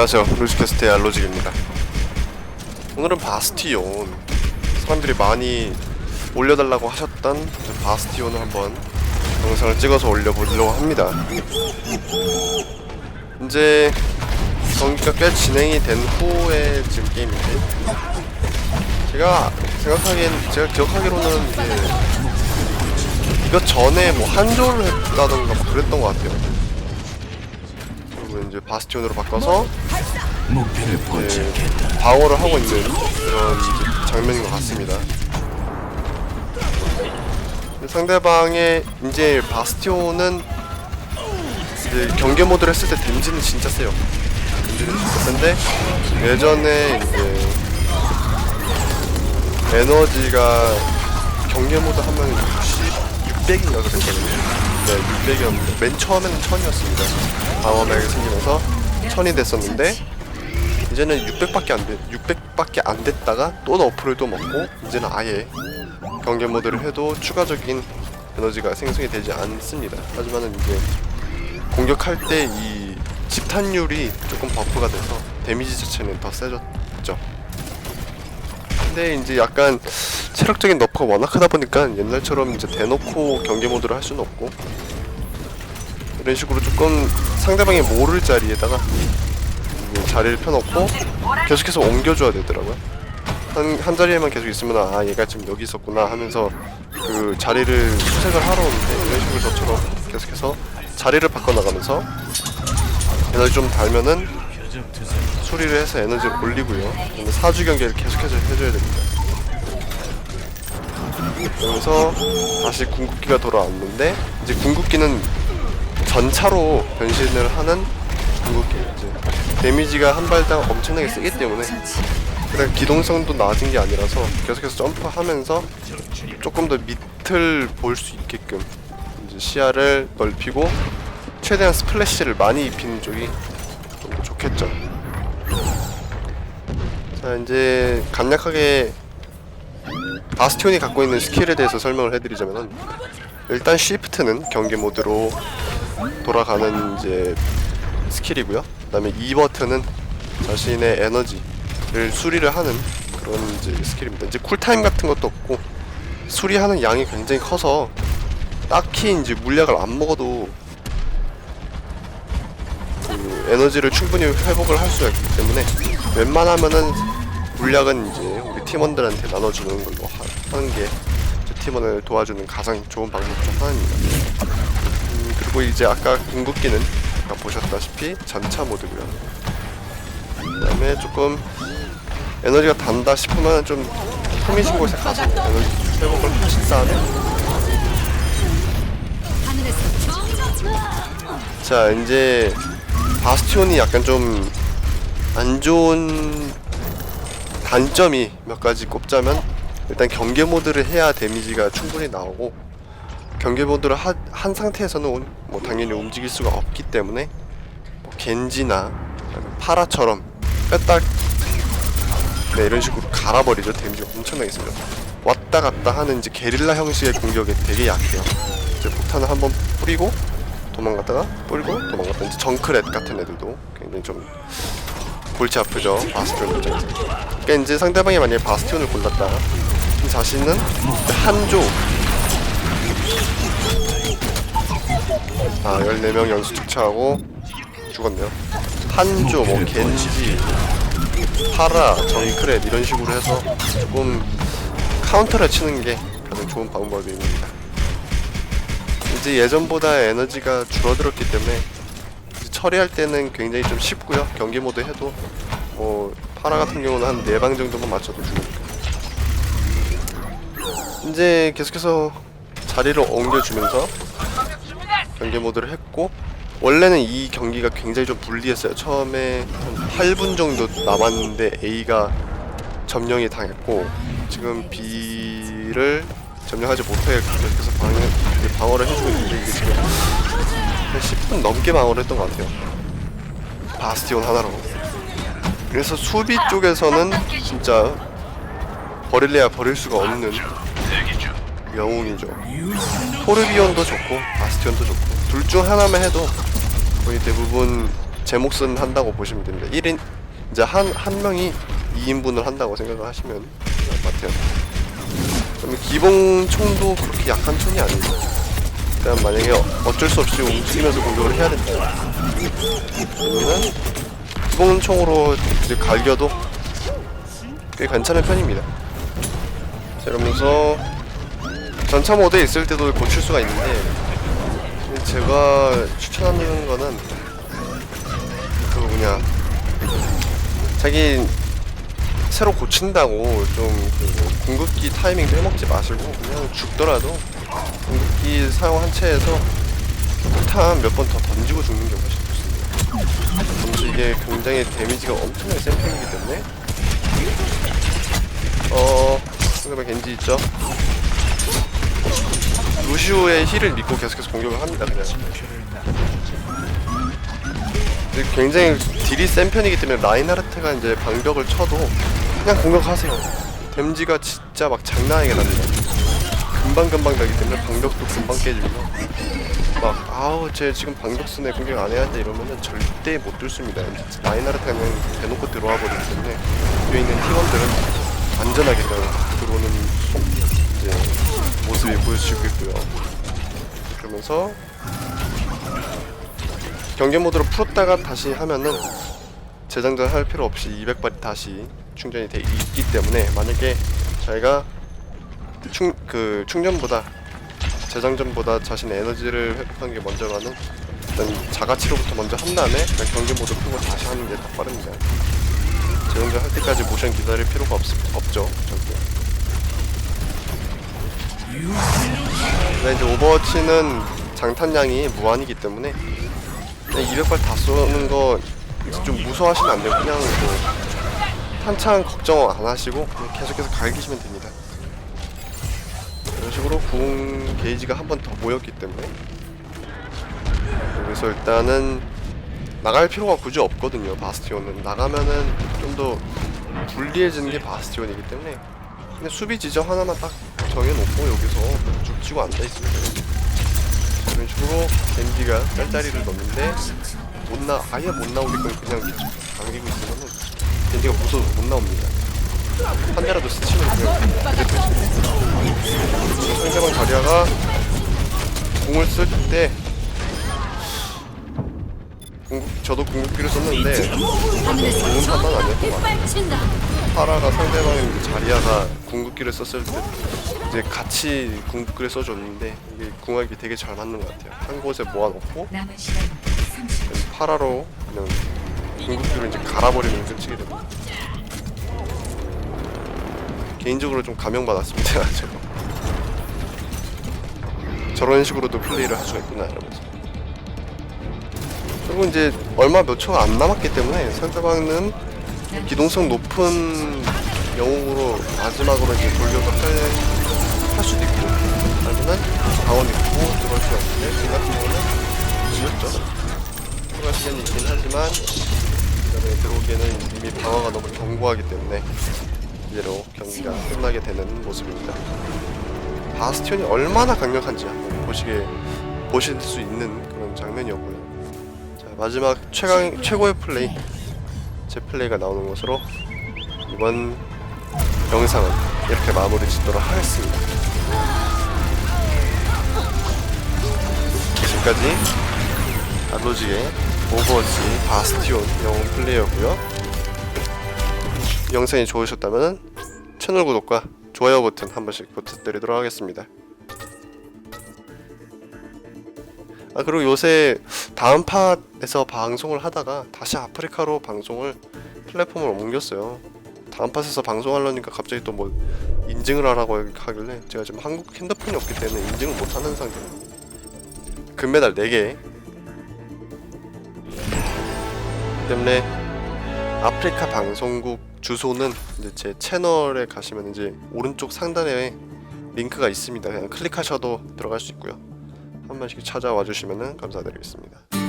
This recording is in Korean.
안녕하세요. 루즈캐스트의 알로직입니다. 오늘은 바스티온. 사람들이 많이 올려달라고 하셨던 그 바스티온을 한번 영상을 찍어서 올려보려고 합니다. 이제 경기가 꽤 진행이 된 후에 지금 게임인데 제가 생각하기엔 제가 기억하기로는 이제 이거 전에 뭐 한조를 했다던가 뭐 그랬던 것 같아요 그리고 이제 바스티온으로 바꿔서 목표를 네, 방어를 하고 있는 그런 장면인 것 같습니다. 상대방의 이제 바스티온은 이제 경계 모드를 했을 때 데미지는 진짜 세요. 데미지는 진짜 센데 예전에 이제 에너지가 경계 모드 하면 60, 600인가 그랬거든요. 네, 600이었는데 맨 처음에는 1000이었습니다. 방어맥이 생기면서 1000이 됐었는데 이제는 600밖에 안 돼, 600밖에 안 됐다가 또 너프를 또 먹고 이제는 아예 경계 모드를 해도 추가적인 에너지가 생성이 되지 않습니다. 하지만은 이제 공격할 때 이 집탄율이 조금 버프가 돼서 데미지 자체는 더 세졌죠. 근데 이제 약간 체력적인 너프가 워낙 하다 보니까 옛날처럼 이제 대놓고 경계 모드를 할 수는 없고 이런 식으로 조금 상대방이 모를 자리에다가 자리를 펴놓고 계속해서 옮겨줘야 되더라고요. 한, 한 자리에만 계속 있으면 아 얘가 지금 여기 있었구나 하면서 그 자리를 수색을 하러 오는데 이런 식으로 저처럼 계속해서 자리를 바꿔나가면서 에너지 좀 달면은 소리를 해서 에너지를 올리고요. 그다음에 사주 경계를 계속해서 해줘야 됩니다. 그러면서 다시 궁극기가 돌아왔는데 이제 궁극기는 전차로 변신을 하는 궁극기 이제 데미지가 한 발당 엄청나게 세기 때문에 그냥 기동성도 낮은 게 아니라서 계속해서 점프하면서 조금 더 밑을 볼 수 있게끔 이제 시야를 넓히고 최대한 스플래시를 많이 입히는 쪽이 좀더 좋겠죠. 자 이제 간략하게 바스티온이 갖고 있는 스킬에 대해서 설명을 해드리자면은 일단 쉬프트는 경계 모드로 돌아가는 이제 스킬이고요. 그 다음에 E 버튼은 자신의 에너지를 수리를 하는 그런 이제 스킬입니다. 이제 쿨타임 같은 것도 없고 수리하는 양이 굉장히 커서 딱히 이제 물약을 안 먹어도 그 에너지를 충분히 회복을 할 수가 있기 때문에 웬만하면은 물약은 이제 우리 팀원들한테 나눠주는 걸로 하, 하는 게 팀원을 도와주는 가장 좋은 방법 중 하나입니다. 음, 그리고 이제 아까 궁극기는 아까 보셨다시피 전차 모드고요. 그다음에 조금 에너지가 단다 싶으면 좀 흠이신 곳에 가서 에너지 회복을 하신 다음에 자 이제 바스티온이 약간 좀 안 좋은 단점이 몇 가지 꼽자면 일단 경계 모드를 해야 데미지가 충분히 나오고 경계 모드를 하, 한 상태에서는 뭐 당연히 움직일 수가 없기 때문에 뭐 겐지나 파라처럼 뺐다 네, 이런 식으로 갈아버리죠. 데미지가 엄청나게 세요 왔다 갔다 하는 이제 게릴라 형식의 공격에 되게 약해요. 이제 폭탄을 한번 뿌리고 도망갔다가 도망갔다. 이제 정크렛 같은 애들도 굉장히 좀 골치 아프죠 바스티온 입장에서. 그러니까 이제 상대방이 만약에 바스티온을 골랐다. 이 자신은 한조. 아 14명 연수 축차하고 죽었네요. 한조 뭐 겐지 파라 정크렛 이런 식으로 해서 조금 카운터를 치는 게 가장 좋은 방법입니다 이제 예전보다 에너지가 줄어들었기 때문에 처리할 때는 굉장히 좀 쉽고요. 경기 모드 해도 뭐 파라 같은 경우는 한네방 정도만 맞춰도 죽으니까. 이제 계속해서 자리를 옮겨주면서 경기 모드를 했고 원래는 이 경기가 굉장히 좀 불리했어요. 처음에 한 8분 정도 남았는데 A가 점령이 당했고 지금 B를 점령하지 못하게 계속해서 방어, 방어를 해주고 있는데 이게 지금 한 10분 넘게 방어를 했던 것 같아요. 바스티온 하나로. 그래서 수비 쪽에서는 진짜 버릴래야 버릴 수가 없는 영웅이죠. 토르비온도 좋고 바스티온도 좋고 둘 중 하나만 해도 거의 대부분 제 몫은 한다고 보시면 됩니다. 1인 이제 한 한 명이 2인분을 한다고 생각을 하시면 될 것 같아요. 그러면 기본 총도 그렇게 약한 총이 아니고 일단 만약에 어쩔 수 없이 움직이면서 공격을 해야 된다. 그러면은 기본 총으로 이제 갈겨도 꽤 괜찮은 편입니다. 자, 이러면서 전차 모드에 있을 때도 고칠 수가 있는데 제가 추천하는 거는 그 뭐냐 자기 새로 고친다고 좀 그 궁극기 타이밍 빼먹지 마시고 그냥 죽더라도 궁극기 사용 한 채에서 폭탄 몇 번 더 던지고 죽는 게 훨씬 좋습니다. 동시 이게 굉장히 데미지가 엄청나게 센 편이기 때문에 어 상대방 겐지 있죠? 루시오의 힐을 믿고 계속해서 공격을 합니다 그냥 굉장히 딜이 센 편이기 때문에 라인하르트가 이제 방벽을 쳐도 그냥 공격하세요. 댐지가 진짜 막 장난 아니게 납니다. 금방금방 나기 때문에 방벽도 금방 깨지고 막 아우 쟤 지금 방벽 쓰네 공격 안 해야 돼 이러면은 절대 못 뚫습니다. 라인하르트가 그냥 대놓고 들어와 버리기 때문에 뒤에 있는 팀원들은 안전하게 들어오는 이제 모습이 보여지고 있고요. 그러면서 경계 모드로 풀었다가 다시 하면은 재장전 할 필요 없이 200발이 다시 충전이 돼 있기 때문에 만약에 저희가 충 그 충전보다 재장전보다 자신의 에너지를 회복하는 게 먼저 가는 일단 자가치료부터 먼저 한 다음에 경계 모드 풀고 다시 하는 게 더 빠릅니다. 재장전 할 때까지 모션 기다릴 필요가 없, 없죠. 절대. 근데 이제 오버워치는 장탄량이 무한이기 때문에 그냥 200발 다 쏘는 거 좀 무서워하시면 안 되고 그냥 뭐 탄창 걱정 안 하시고 그냥 계속해서 갈기시면 됩니다. 이런 식으로 궁 게이지가 한 번 더 모였기 때문에. 여기서 일단은 나갈 필요가 굳이 없거든요 바스티온은. 나가면은 좀 더 불리해지는 게 바스티온이기 때문에. 그냥 수비 지점 하나만 딱 정해놓고 여기서 죽지고 앉아있으면 돼요 이런 식으로 겐지가 짤짤이를 넣는데 못 나, 아예 못 나오게끔 그냥 당기고 있으면은 겐지가 무서워서 못 나옵니다. 한 대라도 스치면 그냥 상대방 자리아가 공을 쓸때 저도 궁극기를 썼는데 좋은 판단 같아요 파라가 상대방의 이제 자리아가 궁극기를 썼을 때 이제 같이 궁극기를 써줬는데 이게 궁합이 되게 잘 맞는 것 같아요. 한 곳에 모아놓고 남은 시간 30초. 파라로 그냥 궁극기로 이제 갈아버리면 끝이게 됩니다 개인적으로 좀 감명받았습니다 제가. 저런 식으로도 플레이를 할 수가 있구나 이러면서. 그리고 이제 얼마 몇 초가 안 남았기 때문에 상대방은 기동성 높은 영웅으로 마지막으로 이제 돌려서 할, 할 수도 있고. 아니면 자원 있고 들어갈 수가 있는데 지금 같은 경우는 지었죠? 들어갈 시간이 있긴 하지만 그다음에 들어오기에는 이미 방어가 너무 견고하기 때문에 이대로 경기가 끝나게 되는 모습입니다. 바스티온이 얼마나 강력한지 한번 보시게 보실 수 있는 그런 장면이었고요. 자 마지막 최강 최고의 플레이 제 플레이가 나오는 것으로 이번 영상은 이렇게 마무리 짓도록 하겠습니다. 지금까지 알로지의 오버워치 바스티온 영웅 플레이였고요. 영상이 좋으셨다면 채널 구독과 좋아요 버튼 한 번씩 부탁드리도록 하겠습니다. 아 그리고 요새 다음 팟에서 방송을 하다가 다시 아프리카로 방송을 플랫폼을 옮겼어요. 다음 팟에서 방송하려니까 갑자기 또 뭐 인증을 하라고 하길래 제가 지금 한국 핸드폰이 없기 때문에 인증을 못하는 상태예요. 금메달 4개 때문에 아프리카 방송국 주소는 이제 제 채널에 가시면 이제 오른쪽 상단에 링크가 있습니다. 그냥 클릭하셔도 들어갈 수 있고요. 한 번씩 찾아와 주시면 감사드리겠습니다.